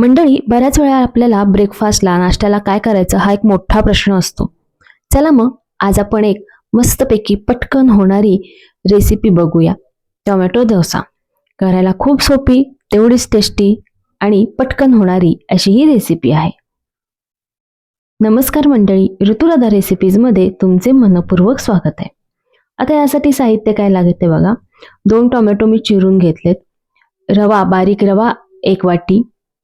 मंडळी बऱ्याच वेळा आपल्याला ब्रेकफास्टला नाश्त्याला काय करायचं हा एक मोठा प्रश्न असतो. चला मग आज आपण एक मस्तपैकी पटकन होणारी रेसिपी बघूया. टोमॅटो डोसा. करायला खूप सोपी तेवढीच टेस्टी आणि पटकन होणारी अशी ही रेसिपी आहे. नमस्कार मंडळी ऋतुराधा रेसिपीजमध्ये तुमचे मनपूर्वक स्वागत आहे. आता यासाठी साहित्य काय लागते बघा. दोन टोमॅटो मी चिरून घेतलेत. रवा बारीक रवा एक वाटी.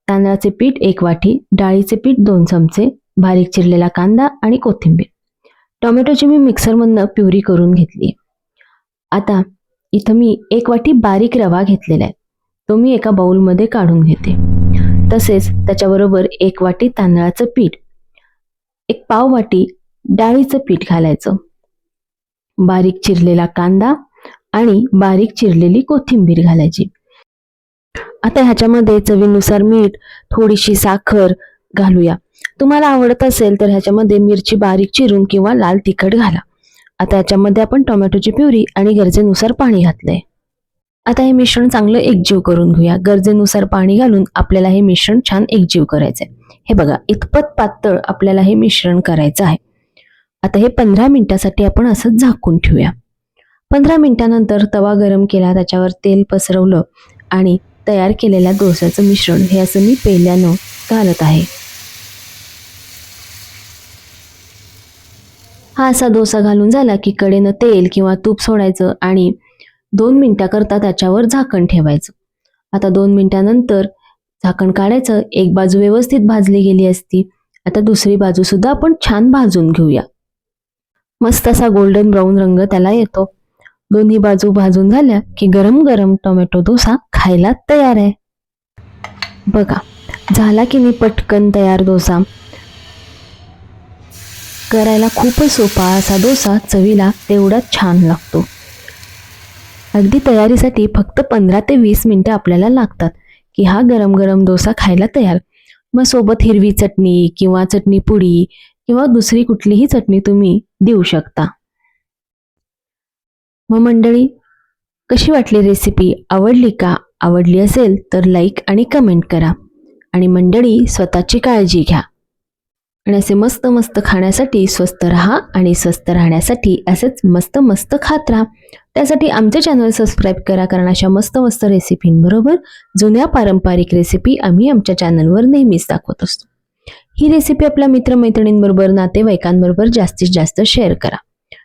तांदळाचे पीठ एक वाटी डाळीचे पीठ दोन चमचे बारीक चिरलेला कांदा आणि कोथिंबीर. टोमॅटोची मी मिक्सरमधनं प्युरी करून घेतली. आता इथं मी एक वाटी बारीक रवा घेतलेला आहे. तो मी एका बाऊलमध्ये काढून घेते. तसेच त्याच्याबरोबर एक वाटी तांदळाचं पीठ एक पाव वाटी डाळीचं पीठ घालायचं. बारीक चिरलेला कांदा आणि बारीक चिरलेली कोथिंबीर घालायची. आता ह्याच्यामध्ये चवीनुसार मीठ थोडीशी साखर घालूया. तुम्हाला आवडत असेल तर ह्याच्यामध्ये मिरची बारीक चिरून किंवा लाल तिखट घाला. आता याच्यामध्ये आपण टोमॅटोची प्युरी आणि गरजेनुसार पाणी घातलंय. आता हे मिश्रण चांगलं एकजीव करून घेऊया. गरजेनुसार पाणी घालून आपल्याला हे मिश्रण छान एकजीव करायचंय. हे बघा इतपत पातळ आपल्याला हे मिश्रण करायचं आहे. आता हे पंधरा मिनिटासाठी आपण असं झाकून ठेवूया. पंधरा मिनिटानंतर तवा गरम केला त्याच्यावर तेल पसरवलं आणि तयार केलेल्या डोसाचं मिश्रण हे असं मी पेल्यानं घालत आहे. हा असा डोसा घालून झाला की कडेनं तेल किंवा तूप सोडायचं आणि दोन मिनटाकरता त्याच्यावर झाकण ठेवायचं. आता दोन मिनटानंतर झाकण काढायचं एक बाजू व्यवस्थित भाजली गेली असती आता दुसरी बाजू सुद्धा आपण छान भाजून घेऊया. मस्त असा गोल्डन ब्राऊन रंग त्याला येतो. दोन्ही बाजू भाजून झाल्या की गरम गरम टोमॅटो डोसा खायला तयार आहे. बघा झाला की नाही पटकन तयार डोसा? करायला खूपच सोपा असा डोसा चवीला तेवढाच छान लागतो. अगदी तयारीसाठी फक्त पंधरा ते वीस मिनटं आपल्याला लागतात की हा गरम गरम डोसा खायला तयार. मग सोबत हिरवी चटणी किंवा चटणी पुडी किंवा दुसरी कुठलीही चटणी तुम्ही देऊ शकता. मग मंडळी कशी वाटली रेसिपी आवडली का? आवडली असेल तर लाईक आणि कमेंट करा. आणि मंडळी स्वतःची काळजी घ्या. आणि असे मस्त मस्त खाण्यासाठी स्वस्त राहा आणि स्वस्त राहण्यासाठी असेच मस्त मस्त खात राहा. त्यासाठी आमचे चॅनल सबस्क्राईब करा कारण अशा मस्त मस्त रेसिपींबरोबर जुन्या पारंपरिक रेसिपी आम्ही आमच्या चॅनलवर नेहमीच दाखवत असतो. ही रेसिपी आपल्या मित्रमैत्रिणींबरोबर नातेवाईकांबरोबर जास्तीत जास्त शेअर करा.